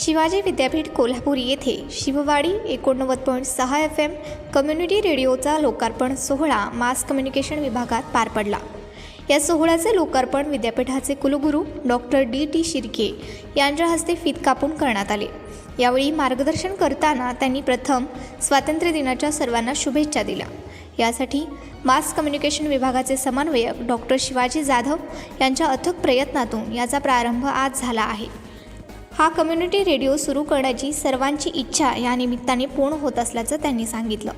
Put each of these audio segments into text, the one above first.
शिवाजी विद्यापीठ कोल्हापूर येथे शिववाडी एकोणनव्वद पॉईंट सहा एफ एम कम्युनिटी रेडिओचा लोकार्पण सोहळा मास कम्युनिकेशन विभागात पार पडला. या सोहळ्याचे लोकार्पण विद्यापीठाचे कुलगुरू डॉक्टर डी टी शिर्के यांच्या हस्ते फीत कापून करण्यात आले. यावेळी मार्गदर्शन करताना त्यांनी प्रथम स्वातंत्र्य दिनाच्या सर्वांना शुभेच्छा दिल्या. यासाठी मास कम्युनिकेशन विभागाचे समन्वयक डॉक्टर शिवाजी जाधव यांच्या अथक प्रयत्नातून याचा प्रारंभ आज झाला आहे. हा कम्युनिटी रेडिओ सुरू करण्याची सर्वांची इच्छा या निमित्ताने पूर्ण होत असल्याचं त्यांनी सांगितलं.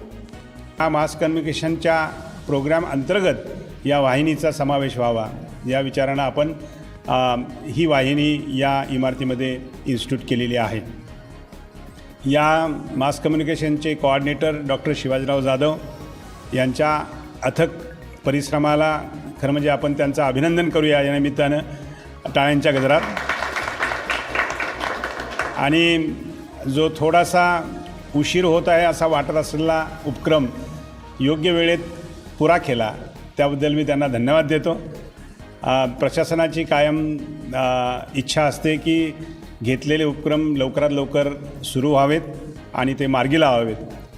हा मास कम्युनिकेशनच्या प्रोग्राम अंतर्गत या वाहिनीचा समावेश व्हावा. या विचारानं आपण ही वाहिनी या इमारतीमध्ये इन्स्टिट्यूट केलेली आहे. या मास कम्युनिकेशनचे कोऑर्डिनेटर डॉक्टर शिवाजीराव जाधव यांच्या अथक परिश्रमाला खरं म्हणजे आपण त्यांचं अभिनंदन करूया या निमित्तानं टाळ्यांच्या गजरात. आणि जो थोडासा उशीर होत आहे असा वाटत असलेला उपक्रम योग्य वेळेत पुरा केला त्याबद्दल मी त्यांना धन्यवाद देतो. प्रशासनाची कायम इच्छा असते की घेतलेले उपक्रम लवकरात लवकर सुरू व्हावेत आणि ते मार्गी लावावेत.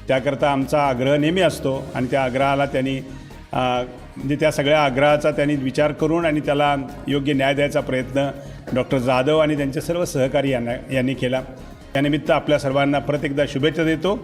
त्याकरता आमचा आग्रह नेहमी असतो आणि त्या आग्रहाला त्यांनी म्हणजे त्या सगळ्या आग्रहाचा त्यांनी विचार करून आणि त्याला योग्य न्याय द्यायचा प्रयत्न डॉक्टर जाधव आणि त्यांचे सर्व सहकारी यांना यांनी केला. त्यानिमित्त आपल्या सर्वांना परत एकदा शुभेच्छा देतो.